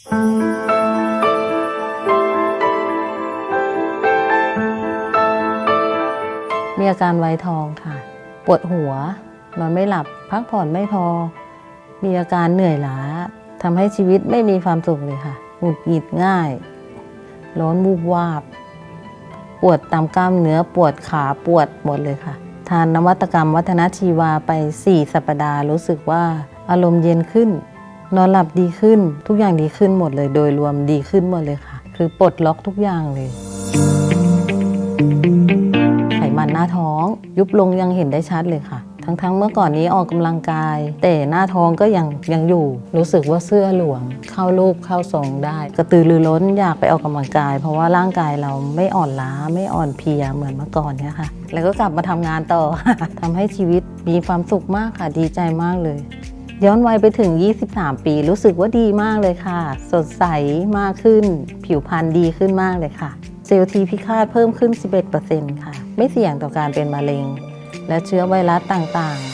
มีอาการไวทองค่ะ ปวดหัวนอนไม่หลับ พักผ่อนไม่พอ มีอาการเหนื่อยล้าทำให้ชีวิตไม่มีความสุขเลยค่ะ หงุดหงิดง่าย ร้อนวูบวาบ ปวดตามกล้ามเนื้อ ปวดขา ปวดหมดเลยค่ะ ทานนวัตกรรมวัฒนชีวาไป 4 สัปดาห์รู้สึกว่าอารมณ์เย็นขึ้น นอนหลับดีขึ้นทุกอย่างดีขึ้นหมดเลย โดยรวมดีขึ้นหมดเลยค่ะ คือปลดล็อกทุกอย่างเลย ไขมันหน้าท้อง ยุบลงยังเห็นได้ชัดเลยค่ะ ทั้งๆเมื่อก่อนนี้ออกกำลังกาย แต่หน้าท้องก็ยังยังอยู่ รู้สึกว่าเสื้อหลวม เข้ารูปเข้าทรงได้ กระตือรือร้นอยากไปออกกำลังกาย เพราะว่าร่างกายเราไม่อ่อนล้าไม่อ่อนเพลียเหมือนเมื่อก่อนเนี่ยค่ะ แล้วก็กลับมาทำงานต่อทำให้ชีวิตมีความสุขมากค่ะดีใจมากเลย ย้อนวัยไปถึง 23 ปีรู้สึกว่าดีมากเลยค่ะ สดใสมากขึ้น ผิวพรรณดีขึ้นมากเลยค่ะ เซลล์ทีพิฆาตเพิ่มขึ้น 11%ค่ะ ไม่เสี่ยงต่อการเป็นมะเร็ง และเชื้อไวรัสต่างๆ